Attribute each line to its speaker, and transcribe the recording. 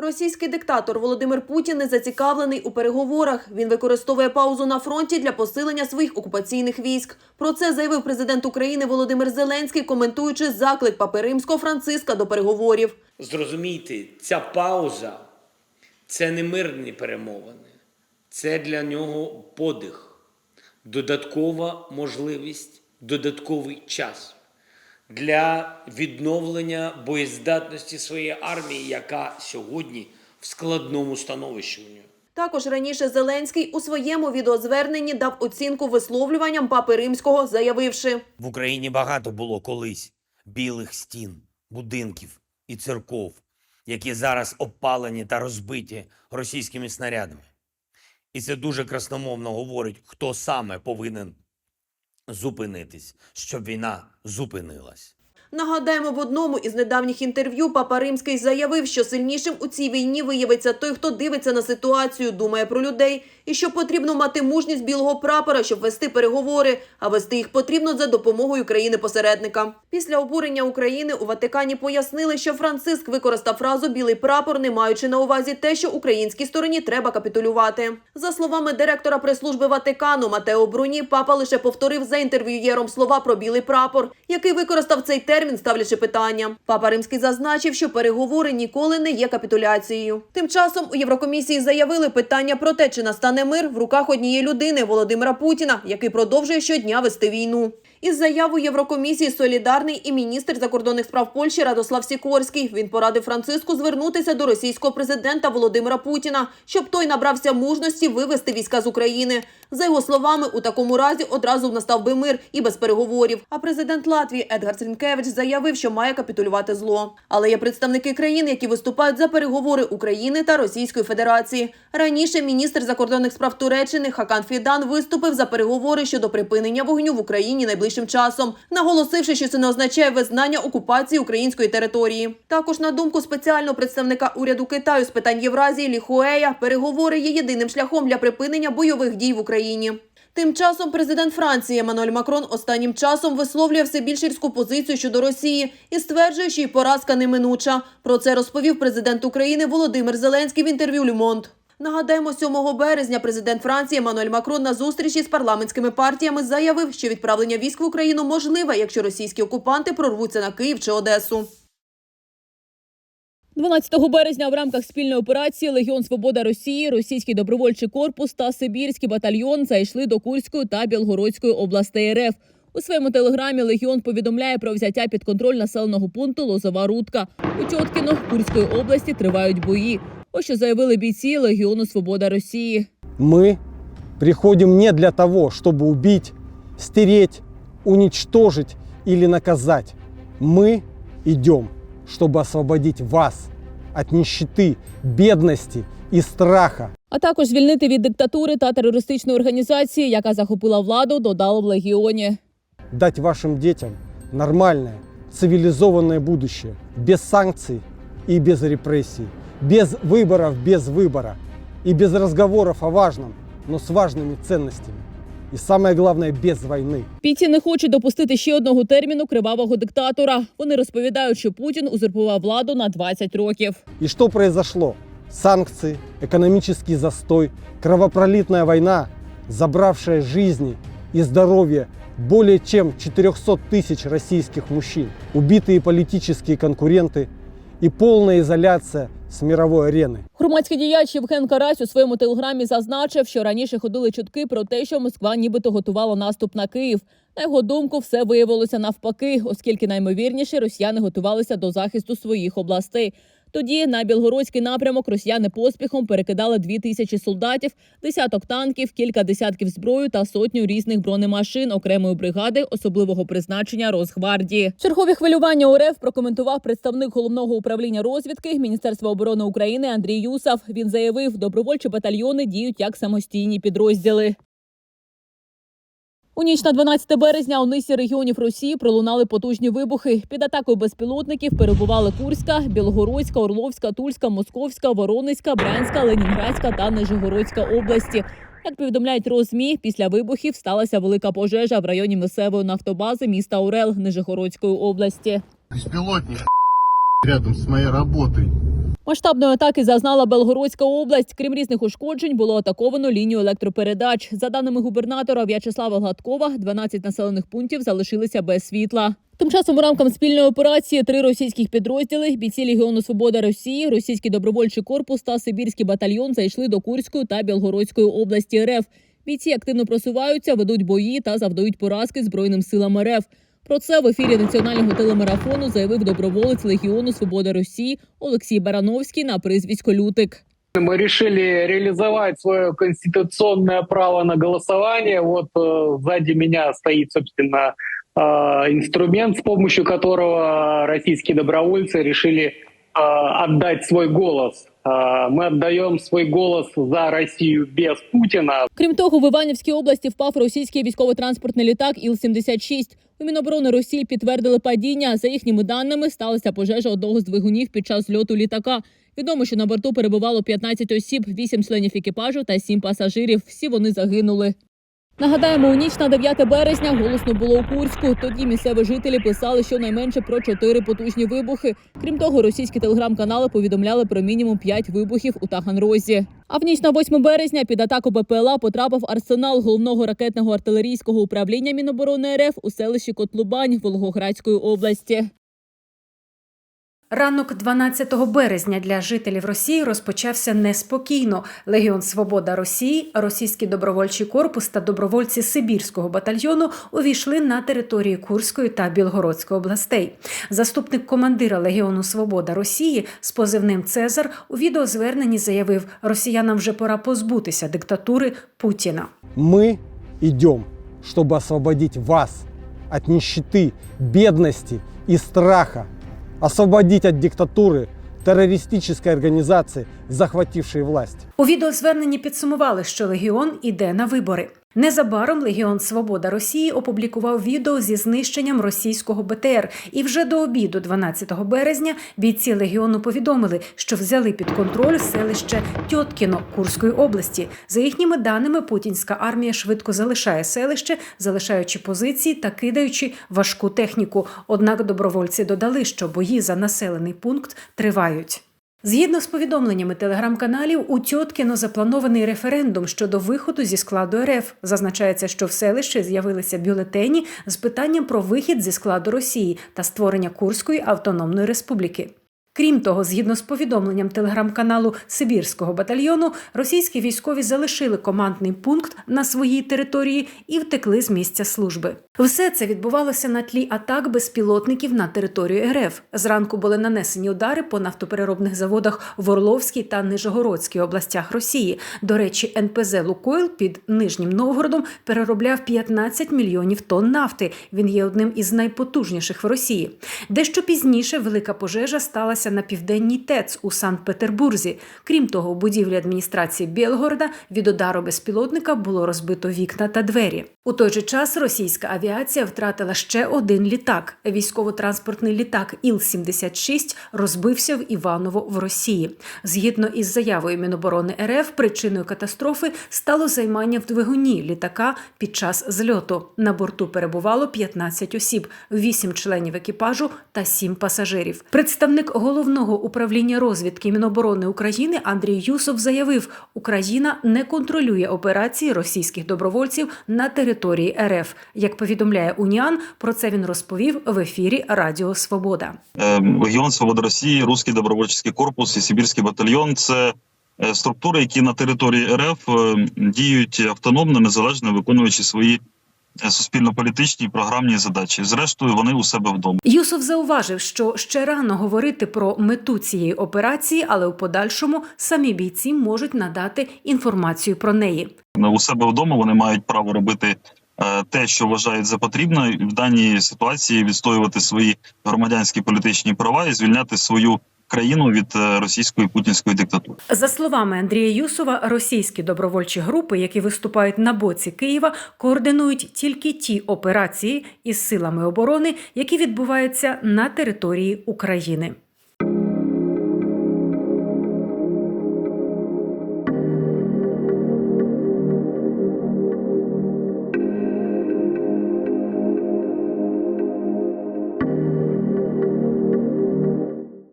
Speaker 1: Російський диктатор Володимир Путін не зацікавлений у переговорах. Він використовує паузу на фронті для посилення своїх окупаційних військ. Про це заявив президент України Володимир Зеленський, коментуючи заклик папи римського Франциска до переговорів.
Speaker 2: Зрозумійте, ця пауза це не мирні перемовини, це для нього подих, додаткова можливість, додатковий час для відновлення боєздатності своєї армії, яка сьогодні в складному становищі у нього.
Speaker 1: Також раніше Зеленський у своєму відеозверненні дав оцінку висловлюванням папи римського, заявивши.
Speaker 3: В Україні багато було колись білих стін, будинків і церков, які зараз обпалені та розбиті російськими снарядами. І це дуже красномовно говорить, хто саме повинен зупинитись, щоб війна зупинилась.
Speaker 1: Нагадаємо, в одному із недавніх інтерв'ю папа Римський заявив, що сильнішим у цій війні виявиться той, хто дивиться на ситуацію, думає про людей, і що потрібно мати мужність білого прапора, щоб вести переговори, а вести їх потрібно за допомогою країни-посередника. Після обурення України у Ватикані пояснили, що Франциск використав фразу Білий прапор, не маючи на увазі те, що українській стороні треба капітулювати. За словами директора прес-служби Ватикану Матео Бруні, папа лише повторив за інтерв'юєром слова про білий прапор, який використав цей термін, ставлячи питання. Папа Римський зазначив, що переговори ніколи не є капітуляцією. Тим часом у Єврокомісії заявили питання про те, чи настане мир в руках однієї людини Володимира Путіна, який продовжує щодня вести війну. Із заявою Єврокомісії солідарний і міністр закордонних справ Польщі Радослав Сікорський. Він порадив Франциску звернутися до російського президента Володимира Путіна, щоб той набрався мужності вивести війська з України. За його словами, у такому разі одразу настав би мир і без переговорів. А президент Латвії Едгар Срінкевич заявив, що має капітулювати зло. Але є представники країн, які виступають за переговори України та Російської Федерації. Раніше міністр закордонних справ Туреччини Хакан Фідан виступив за переговори щодо припинення вогню в Україні найближчим часом, наголосивши, що це не означає визнання окупації української території. Також на думку спеціального представника уряду Китаю з питань Євразії Лі Хуея, переговори є єдиним шляхом для припинення бойових дій в Україні. Тим часом президент Франції Еммануель Макрон останнім часом висловлює все більш різку позицію щодо Росії і стверджує, що її поразка неминуча. Про це розповів президент України Володимир Зеленський в інтерв'ю «Люмонт». Нагадаємо, 7 березня президент Франції Еммануель Макрон на зустрічі з парламентськими партіями заявив, що відправлення військ в Україну можливе, якщо російські окупанти прорвуться на Київ чи Одесу.
Speaker 4: 12 березня в рамках спільної операції Легіон Свобода Росії, Російський добровольчий корпус та Сибірський батальйон зайшли до Курської та Білгородської областей РФ. У своєму телеграмі Легіон повідомляє про взяття під контроль населеного пункту Лозова Рудка. У Тьоткіно Курської області тривають бої. Ось що заявили бійці Легіону Свобода Росії.
Speaker 5: Мы приходим не для того, чтобы убить, стереть, уничтожить или наказать. Мы идем, чтобы освободить вас от нищеты, бедности и страха.
Speaker 4: А також звільнити від диктатури та терористичної організації, яка захопила владу, додали в Легіоні.
Speaker 5: Дать вашим детям нормальное, цивилизованное будущее. Без санкций и без репрессий. Без выборов, без выбора. И без разговоров о важном, но с важными ценностями. И самое главное, без войны.
Speaker 4: Бійці не хочуть допустити ще одного терміну кривавого диктатора. Вони розповідають, що Путін узурпував владу на 20 років.
Speaker 5: И что произошло? Санкции, экономический застой, кровопролитная война, забравшая жизни и здоровье более чем 400 тысяч российских мужчин, убитые политические конкуренты и полная изоляция с мірової арени.
Speaker 4: Громадський діяч Євген Карась у своєму телеграмі зазначив, що раніше ходили чутки про те, що Москва нібито готувала наступ на Київ. На його думку, все виявилося навпаки, оскільки наймовірніше росіяни готувалися до захисту своїх областей. Тоді на білгородський напрямок росіяни поспіхом перекидали дві тисячі солдатів, десяток танків, кілька десятків зброю та сотню різних бронемашин окремої бригади особливого призначення Росгвардії. Чергові хвилювання УРФ прокоментував представник головного управління розвідки Міністерства оборони України Андрій Юсов. Він заявив, добровольчі батальйони діють як самостійні підрозділи. У ніч на 12 березня у низці регіонів Росії пролунали потужні вибухи. Під атакою безпілотників перебували Курська, Білгородська, Орловська, Тульська, Московська, Воронезька, Брянська, Ленінградська та Нижегородська області. Як повідомляють Розмі, після вибухів сталася велика пожежа в районі місцевої нафтобази міста Орел Нижегородської області.
Speaker 6: Беспилотник рядом с моей работой.
Speaker 4: Масштабної атаки зазнала Белгородська область. Крім різних ушкоджень, було атаковано лінію електропередач. За даними губернатора В'ячеслава Гладкова, 12 населених пунктів залишилися без світла. Тим часом у рамках спільної операції три російських підрозділи бійці Легіону Свобода Росії, російський добровольчий корпус та Сибірський батальйон зайшли до Курської та Білгородської області РФ. Бійці активно просуваються, ведуть бої та завдають поразки збройним силам РФ. Про це в ефірі національного телемарафону заявив доброволець Легіону Свобода Росії Олексій Барановський на прізвисько Лютик.
Speaker 6: Мы решили реализовать свое конституционное право на голосование. Вот э, сзади меня стоит, собственно, э, инструмент, с помощью которого российские добровольцы решили э, отдать свой голос. Э, мы отдаем свой голос за Россию без Путина,
Speaker 4: Крім того, в Іванівській області впав російський військово-транспортний літак Іл-76. У Міноборони Росії підтвердили падіння. За їхніми даними, сталася пожежа одного з двигунів під час зльоту літака. Відомо, що на борту перебувало 15 осіб, 8 членів екіпажу та 7 пасажирів. Всі вони загинули. Нагадаємо, у ніч на 9 березня голосно було у Курську. Тоді місцеві жителі писали щонайменше про чотири потужні вибухи. Крім того, російські телеграм-канали повідомляли про мінімум 5 вибухів у Таганрозі. А в ніч на 8 березня під атаку БПЛА потрапив арсенал головного ракетного артилерійського управління Міноборони РФ у селищі Котлубань Волгоградської області.
Speaker 7: Ранок 12 березня для жителів Росії розпочався неспокійно. Легіон Свобода Росії, російський добровольчий корпус та добровольці Сибірського батальйону увійшли на території Курської та Білгородської областей. Заступник командира Легіону Свобода Росії з позивним Цезар у відеозверненні заявив: росіянам вже пора позбутися диктатури Путіна.
Speaker 5: Мы идем, чтобы освободить вас от нищеты, бедности и страха, освободить от диктатуры террористической организации, захватившей власть.
Speaker 7: У відеозверненні підсумували, що Легіон іде на вибори. Незабаром Легіон Свобода Росії опублікував відео зі знищенням російського БТР. І вже до обіду, 12 березня, бійці Легіону повідомили, що взяли під контроль селище Тьоткіно Курської області. За їхніми даними, путінська армія швидко залишає селище, залишаючи позиції та кидаючи важку техніку. Однак добровольці додали, що бої за населений пункт тривають. Згідно з повідомленнями телеграм-каналів, у Тьоткіно запланований референдум щодо виходу зі складу РФ. Зазначається, що в селищі з'явилися бюлетені з питанням про вихід зі складу Росії та створення Курської автономної республіки. Крім того, згідно з повідомленням телеграм-каналу Сибірського батальйону, російські військові залишили командний пункт на своїй території і втекли з місця служби. Все це відбувалося на тлі атак безпілотників на територію РФ. Зранку були нанесені удари по нафтопереробних заводах в Орловській та Нижегородській областях Росії. До речі, НПЗ Лукойл під Нижнім Новгородом переробляв 15 мільйонів тонн нафти. Він є одним із найпотужніших в Росії. Дещо пізніше велика пожежа сталася на південній ТЕЦ у Санкт-Петербурзі. Крім того, у будівлі адміністрації Білгорода від удару безпілотника було розбито вікна та двері. У той же час російська авіація втратила ще один літак. Військово-транспортний літак Іл-76 розбився в Іваново в Росії. Згідно із заявою Міноборони РФ, причиною катастрофи стало займання в двигуні літака під час зльоту. На борту перебувало 15 осіб, 8 членів екіпажу та 7 пасажирів. Представник головного управління розвідки Міноборони України Андрій Юсов заявив, Україна не контролює операції російських добровольців на території РФ. Як повідомляє Уніан, про це він розповів в ефірі Радіо Свобода.
Speaker 8: Е, Легіон Свобода Росії, Руський добровольчий корпус і Сибірський батальйон це е, структури, які на території РФ е, діють автономно, незалежно виконуючи свої суспільно-політичні і програмні задачі. Зрештою, вони у себе вдома.
Speaker 7: Юсов зауважив, що ще рано говорити про мету цієї операції, але у подальшому самі бійці можуть надати інформацію про неї.
Speaker 8: У себе вдома вони мають право робити е, те, що вважають за потрібне, і в даній ситуації відстоювати свої громадянські політичні права і звільняти свою країну від е, російської путінської диктатури.
Speaker 7: За словами Андрія Юсова, російські добровольчі групи, які виступають на боці Києва, координують тільки ті операції із силами оборони, які відбуваються на території України.